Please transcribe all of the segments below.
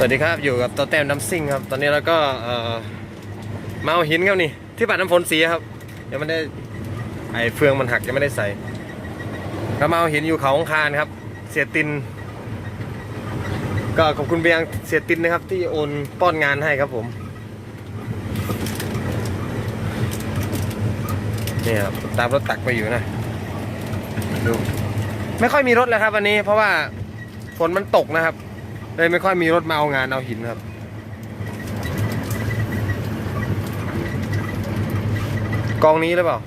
สวัสดีครับอยู่กับตัวแต้มน้ำซิ่งครับ ตอนนี้เราก็เออมาเอาหินครับนี่ ที่ปัดน้ำฝนเสียครับยังไม่ได้ไอเฟืองมันหักยังไม่ได้ใส่เรามาเอาหินอยู่เขาองคารครับ เสียติน ก็ขอบคุณไปยังเสียตินนะครับ ที่โอนป้อนงานให้ครับผมนี่ครับตามรถตักไปอยู่นะดูไม่ค่อยมีรถเลยครับวันนี้ เพราะว่าฝนมันตกนะครับ เลยไม่ค่อยมีรถมาเอางานเอาหินครับกองนี้หรือเปล่า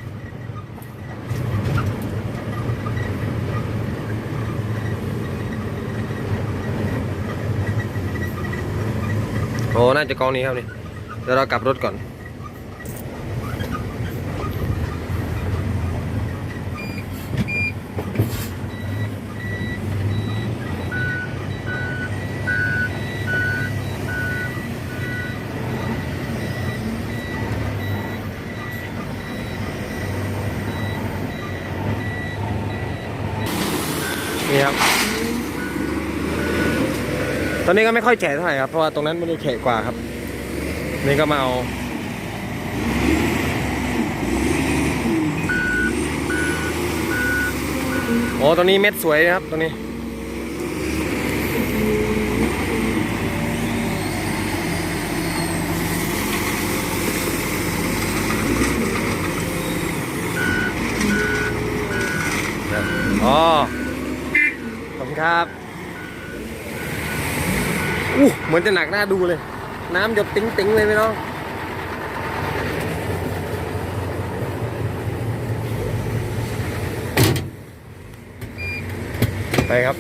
โอ้ น่าจะกองนี้ครับนี่ เดี๋ยวเรากลับรถก่อน ตอนนี้ก็ไม่ค่อยแฉะเท่าไหร่ครับ เพราะว่าตรงนั้นม่ได้แฉะกว่าครับ นี่ก็มาเอาโอ้ตรงนี้เม็ดสวยนะครับตรงนี้อ๋อขอ ครับอู้เหมือนจะหนักหน้าดูเลย น้ำหยดติ๊งติ๊งๆเลยพี่น้องไปครับ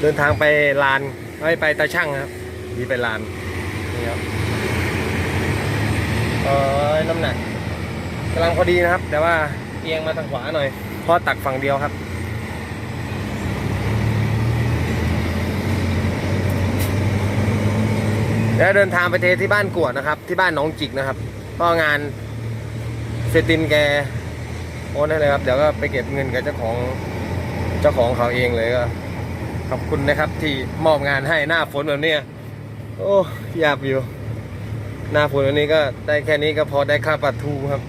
เดินทางไปลานไปไปตาช่างครับนี่ไปลานนี่ครับเออน้ำหนักกำลังพอดีนะครับ แต่ว่าเอียงมาทางขวาหน่อยเพราะตักฝั่งเดียวครับ แล้วเดินทางไปเทที่บ้านกวดนะครับ ที่บ้านน้องจิกนะครับก็งานเซตินแกโอนให้เลยครับ เดี๋ยวก็ไปเก็บเงินกับเจ้าของเจ้าของเขาเองเลยก็ขอบคุณนะครับ ที่มอบงานให้หน้าฝนแบบเนี้ยโอ้ยากอยู่ หน้าฝนแบบนี้ก็ได้แค่นี้ก็พอได้ค่าปลาทูครับ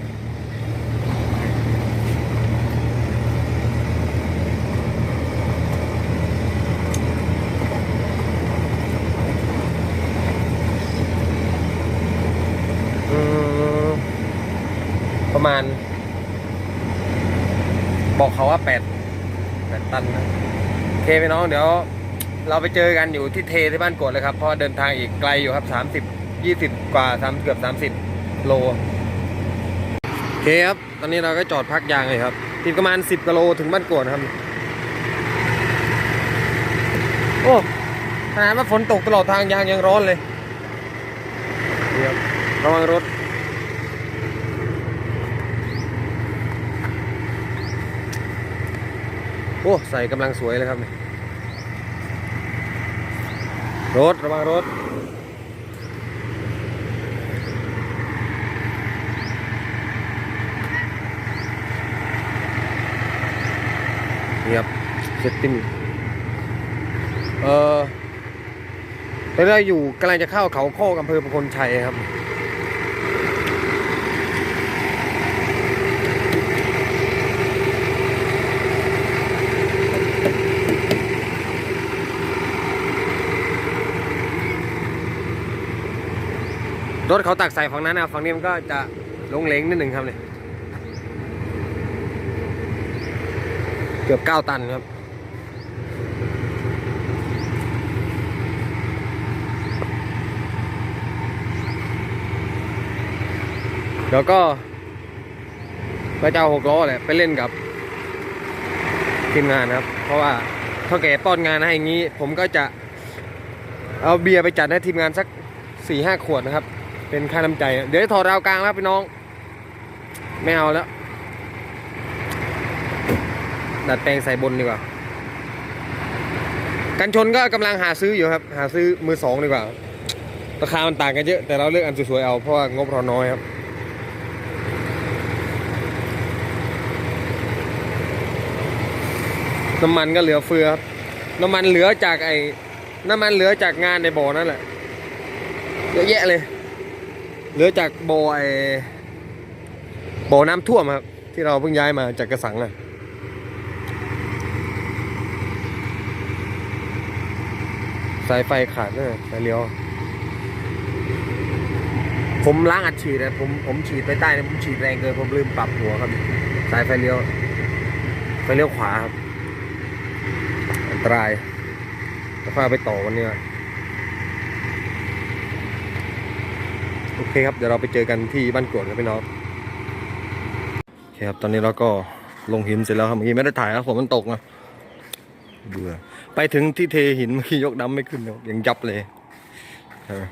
อืมประมาณ บอกเขาว่าแปดแปดตันนะโอเคพี่น้องเดี๋ยวเราไปเจอกันอยู่ที่เทที่บ้านกดเลยครับเพราะเดินทางอีกไกลอยู่ครับสามสิบยี่สิบกว่าสามเกือบสามสิบโลโอเคครับ ตอนนี้เราก็จอดพักยางเลยครับติดประมาณสิบกิโลถึงบ้านกวดครับ โอ้ขนาดว่าฝนตกตลอดทางยางยังร้อนเลยนี่ครับระวังรถ โอ้ ใส่กำลังสวยเลยครับนี่รถ ระวังรถนี่ครับเซตติ้งเออตอนนี้เราอยู่กำลังจะเข้าเขาโคกอำเภอประคนชัยครับ รถเขาตักใส่ฝั่งนั้นนะฝั่งนี้มันก็จะลงเลงนิดหนึ่งครับเนี่ยเกือบเก้าตันครับแล้วก็ก็จะเอาหกล้อแหละไปเล่นกับทีมงานครับ เพราะว่าเท่าแก่ป้อนงานให้อย่างนี้ ผมก็จะเอาเบียร์ไปจัดให้ทีมงานสักสี่ห้าขวดนะครับ เป็นค่าน้ำใจ เดี๋ยวถอดราวกลางแล้วพี่น้อง ไม่เอาแล้ว ดัดแปลงใส่บนดีกว่า กันชนก็กำลังหาซื้ออยู่ครับ หาซื้อมือสองดีกว่า ราคามันต่างกันเยอะ แต่เราเลือกอันสวยๆเอาเพราะว่างบเราน้อยครับน้ำมันก็เหลือเฟือครับ น้ำมันเหลือจากไอ้ น้ำมันเหลือจากงานในบ่อนั่นแหละ เยอะแยะเลย เหลือจากบ่อไอ้บ่อน้ำท่วมครับ ที่เราเพิ่งย้ายมาจากกระสังน่ะสายไฟขาดเนี่ยสายเลี้ยว ผมล้างอัดฉีดนะผมผมฉีดไปใต้นะผมฉีดแรงเกินผมลืมปรับหัวครับ สายไฟเลี้ยวไฟเลี้ยวขวาครับ อันตรายแล้วค่อยเอาไปต่อวันนี้ก่อนโอ เคครับ เดี๋ยวเราไปเจอกันที่บ้านกรวดครับพี่น้องโอเคครับ ตอนนี้เราก็ลงหินเสร็จแล้วครับเมื่อกี้ไม่ได้ถ่ายครับฝนมันตกนะเบื่อไปถึงที่เทหินเมื่อกี้ยกดำไม่ขึ้นยังยับเลยเออ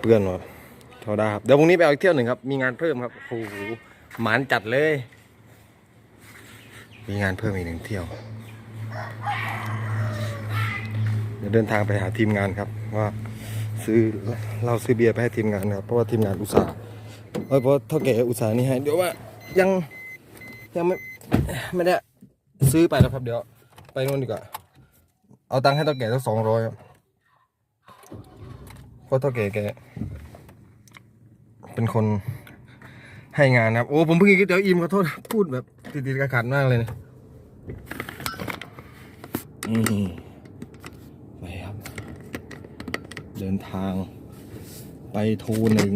เปื้อนหมดเท่าได้ครับ เดี๋ยวพรุ่งนี้ไปเอาอีกเที่ยวหนึ่งครับ มีงานเพิ่มครับโอ้โหหมานจัดเลย มีงานเพิ่มอีกหนึ่งเที่ยว เดี๋ยวเดินทางไปหาทีมงานครับ ว่าซื้อเราซื้อเบียร์ไปให้ทีมงานครับเพราะว่าทีมงานอุตส่าห์เอ้ยเพราะเท่าแก่อุตส่าห์นี่ให้เดี๋ยวว่ายังยังไม่ไม่ได้ซื้อไปแล้วครับ เดี๋ยวไปนู่นดีกว่าเอาตังค์ให้เท่าแก่สักสองร้อยครับเพราะเท่าแก่แกเป็นคนให้งานนะครับ โอ้ผมเพิ่งกินเดี๋ยวอิ่มขอโทษพูดแบบติดๆขัดมากเลยเนี่ยอืม ไปครับ เดินทางไปโทหนึ่ง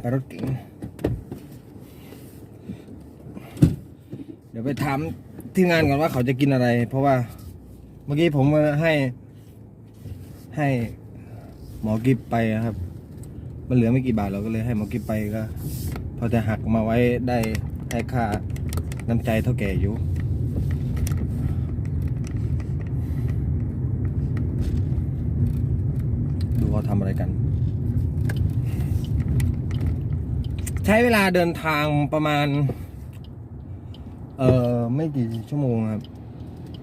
ไปรถเก๋งเดี๋ยวไปถามที่งานก่อนว่าเขาจะกินอะไร เพราะว่าเมื่อกี้ผมให้ ให้หมอกิฟไปครับ มันเหลือไม่กี่บาทเราก็เลยให้หมอกิฟไปก็ พอจะหักมาไว้ได้ให้ค่าน้ำใจเท่าแก่อยู่ ดู เขาทำอะไรกัน ใช้เวลาเดินทางประมาณ เอ่อไม่กี่ชั่วโมงครับ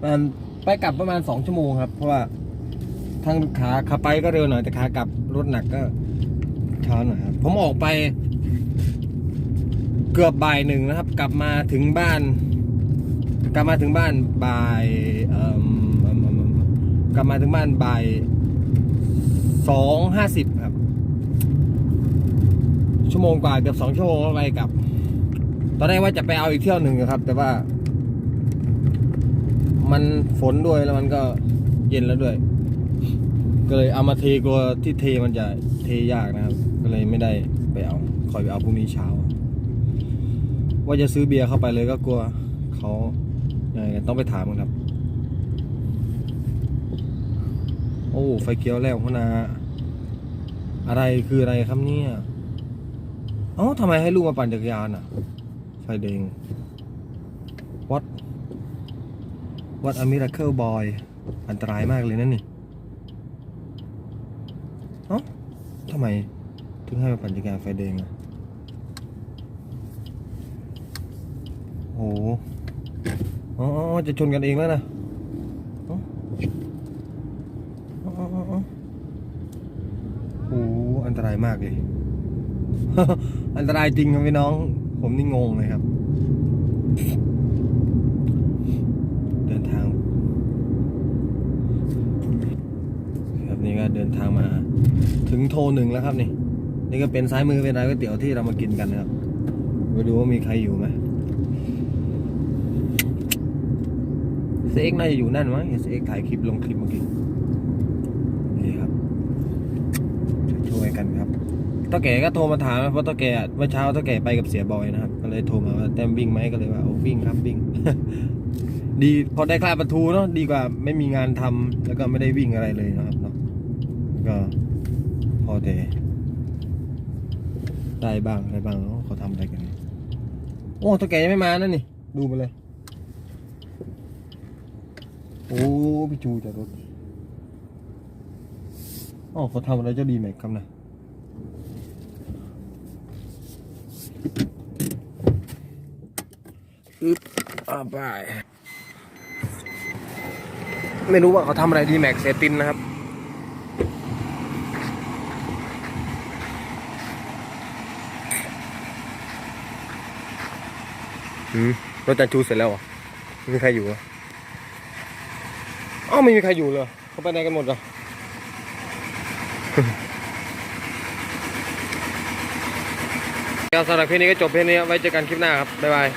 มาณไปกลับประมาณสองชั่วโมงครับ เพราะว่าทางขาขาไปก็เร็วหน่อยแต่ขากลับรถหนักก็ช้าหน่อยครับ ผมออกไป เกือบบ่ายหนึ่งนะครับ กลับมาถึงบ้าน กลับมาถึงบ้านบ่ายกลับมาถึงบ้านบ่าย สองห้าสิบครับ ชั่วโมงกว่าเกือบสองชั่วโมงแล้วไปกลับ ตอนแรกว่าจะไปเอาอีกเที่ยวหนึ่งนะครับ แต่ว่า มันฝนด้วยแล้วมันก็เย็นแล้วด้วย ก็เลยเอามาเทกลัวที่เทมันจะเทยากนะครับ ก็เลยไม่ได้ไปเอาคอยไปเอาพรุ่งนี้เช้า ว่าจะซื้อเบียร์เข้าไปเลยก็กลัวเขายังไงต้องไปถามกันครับ โอ้ไฟเขียวแล้วพนาอะไรคืออะไรครับเนี่ยเอ้าทำไมให้ลูกมาปั่นจักรยานอะ ไฟแดง what what a miracle boy อันตรายมากเลยนั่นนี่เอ้าทำไมถึงให้มาปั่นจักรยานไฟแดงอะโอ้โหอ๋อจะชนกันเองแล้วนะ อ๋ออ๋ออ๋ออ๋อโอันตรายมากเลย อันตรายจริงครับพี่น้อง ผมนี่งงเลยครับ เดินทาง ครับนี่ก็เดินทางมา ถึงโทหนึ่งแล้วครับนี่ นี่ก็เป็นซ้ายมือเป็นร้านก๋วยเตี๋ยวที่เรามากินกันนะครับไปดูว่ามีใครอยู่ไหมเซ็กน่าจะอยู่นั่นมั้งเห็นเซ็กถ่ายคลิปลงคลิปเมื่อกี้นี่ครับ ช่วยๆกันครับ ตาแก่ก็โทรมาถามนะเพราะตาแก่เมื่อเช้าตาแก่ไปกับเสียบอยนะครับก็เลยโทรมาว่าแต้มวิ่งไหมก็เลยว่าโอ้วิ่งครับวิ่ง ดีพอได้ค่าประทูเนาะดีกว่าไม่มีงานทำแล้วก็ไม่ได้วิ่งอะไรเลยนะครับเนาะก็พอแต่ได้บ้างอะไรบ้างเนาะเขาทำอะไรกัน โอ้ตาแก่ยังไม่มานั่นนี่ ดูมาเลย โอ้พี่จูจอดรถอ๋อเขาทำอะไรเจ้าดีแม็กครับนะ อึ๊บอ่าไป ไม่รู้ว่าเขาทำอะไรดีแม็กเซตินนะครับ อืมรถจันจูเสร็จแล้วเหรอไม่มีใครอยู่เหรออ้าวไม่มีใครอยู่เลยเขาไปไหนกันหมดเหรอรับ สำหรับคลิปนี้ก็จบเพียงนี้ไว้เจอกันคลิปหน้าครับบ๊ายบาย